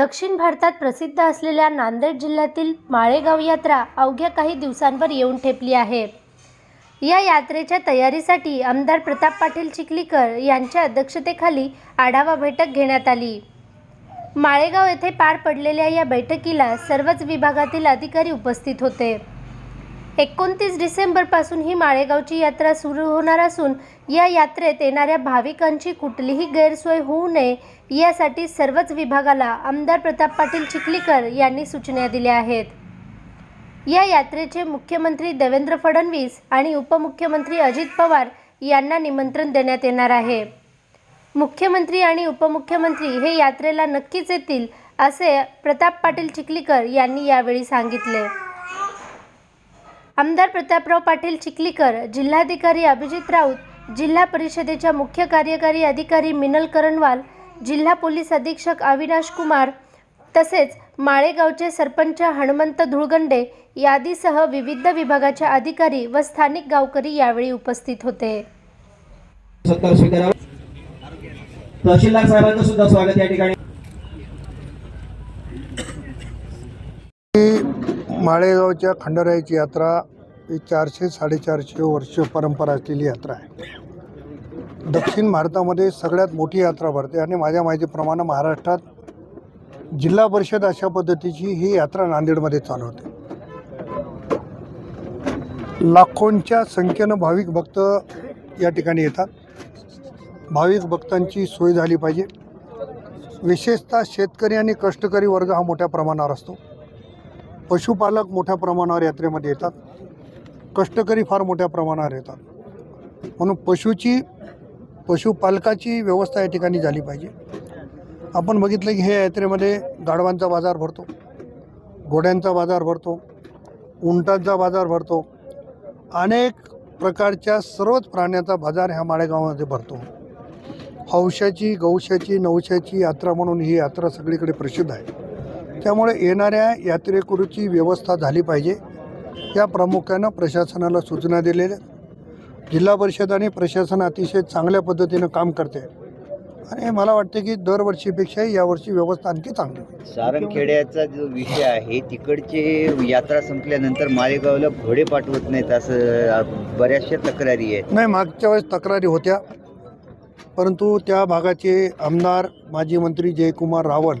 दक्षिण भारतात प्रसिद्ध असलेल्या नांदेड जिल्ह्यातील माळेगाव यात्रा अवघ्या काही दिवसांवर येऊन ठेपली आहे. या यात्रेच्या तयारीसाठी आमदार प्रताप पाटील चिखलीकर यांच्या अध्यक्षतेखाली आढावा बैठक घेण्यात आली. माळेगाव येथे पार पडलेल्या या बैठकीला सर्वच विभागातील अधिकारी उपस्थित होते. एकोणतीस डिसेंबरपासून ही माळेगावची यात्रा सुरू होणार असून या यात्रेत येणाऱ्या भाविकांची कुठलीही गैरसोय होऊ नये यासाठी सर्वच विभागाला आमदार प्रताप पाटील चिखलीकर यांनी सूचना दिल्या आहेत. या यात्रेचे मुख्यमंत्री देवेंद्र फडणवीस आणि उपमुख्यमंत्री अजित पवार यांना निमंत्रण देण्यात येणार आहे. मुख्यमंत्री आणि उपमुख्यमंत्री हे यात्रेला नक्कीच येतील असे प्रताप पाटील चिखलीकर यांनी यावेळी सांगितले. आमदार प्रतापराव पाटील चिखलीकर जिल्हाधिकारी अभिजित राऊत जिल्हा परिषदेच्या मुख्य कार्यकारी अधिकारी मिनल करणवाल जिल्हा पोलीस अधीक्षक अविनाश कुमार तसेच माळेगावचे सरपंच हनुमंत धुळगंडे यादीसह विविध विभागाच्या अधिकारी व स्थानिक गावकरी यावेळी उपस्थित होते. तहसीलदार साहेबांचं सुद्धा स्वागत या ठिकाणी. माळेगावच्या खंडरायाची यात्रा ही चारशे साडेचारशे वर्ष परंपरा असलेली यात्रा आहे. दक्षिण भारतामध्ये सगळ्यात मोठी यात्रा भरते आणि माझ्या माहितीप्रमाणे महाराष्ट्रात जिल्हा परिषद अशा पद्धतीची ही यात्रा नांदेडमध्ये चालवते. लाखोंच्या संख्येनं भाविक भक्त या ठिकाणी येतात. भाविक भक्तांची सोय झाली पाहिजे. विशेषतः शेतकरी आणि कष्टकरी वर्ग हा मोठ्या प्रमाणावर असतो. पशुपालक मोठ्या प्रमाणावर यात्रेमध्ये येतात. कष्टकरी फार मोठ्या प्रमाणावर येतात. म्हणून पशुची पशुपालकाची व्यवस्था या ठिकाणी झाली पाहिजे. आपण बघितलं की हे यात्रेमध्ये गाढवांचा बाजार भरतो घोड्यांचा बाजार भरतो उंटांचा बाजार भरतो. अनेक प्रकारच्या सर्वच प्राण्याचा बाजार ह्या माळेगावामध्ये भरतो. हौशाची गौशाची नवशाची यात्रा म्हणून ही यात्रा सगळीकडे प्रसिद्ध आहे. त्यामुळे येणाऱ्या यात्रेकरूची व्यवस्था झाली पाहिजे या प्रामुख्यानं प्रशासनाला सूचना दिलेल्या. जिल्हा परिषद आणि प्रशासन अतिशय चांगल्या पद्धतीनं काम करते आणि मला वाटते की दरवर्षीपेक्षाही यावर्षी व्यवस्था आणखी चांगली. सारंगखेड्याचा जो विषय आहे तिकडचे यात्रा संपल्यानंतर मालेगावला घोडे पाठवत नाहीत असं बऱ्याचशा तक्रारी आहेत नाही मागच्या वेळेस तक्रारी होत्या परंतु त्या भागाचे आमदार माजी मंत्री जयकुमार रावल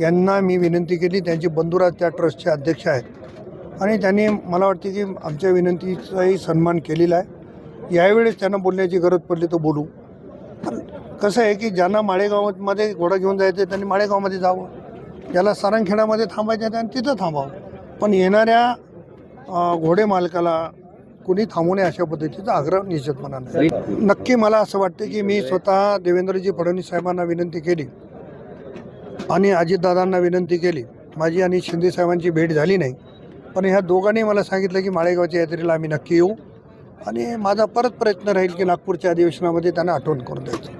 यांना मी विनंती केली. त्यांचे बंधुराज त्या ट्रस्टचे अध्यक्ष आहेत. आणि त्यांनी मला वाटते की आमच्या विनंतीचाही सन्मान केलेला आहे. यावेळेस त्यांना बोलण्याची गरज पडली तर बोलू. कसं आहे की ज्यांना माळेगावामध्ये घोडा घेऊन जायचं त्यांनी माळेगावमध्ये जावं. ज्याला सारंगखेड्यामध्ये थांबायचं आहे त्यांनी तिथं थांबावं. पण येणाऱ्या घोडे मालकाला कुणी थांबू नये अशा पद्धतीचा आग्रह निश्चितपणाने नक्की मला असं वाटतं की मी स्वतः देवेंद्रजी फडणवीस साहेबांना विनंती केली. आणि अजितदादांना विनंती केली. माझी आणि शिंदे साहेबांची भेट झाली नाही. पण ह्या दोघांनी मला सांगितलं की माळेगावच्या यात्रेला आम्ही नक्की येऊ. आणि माझा परत प्रयत्न राहील की नागपूरच्या अधिवेशनामध्ये त्यांना आठवण करून द्यायचं.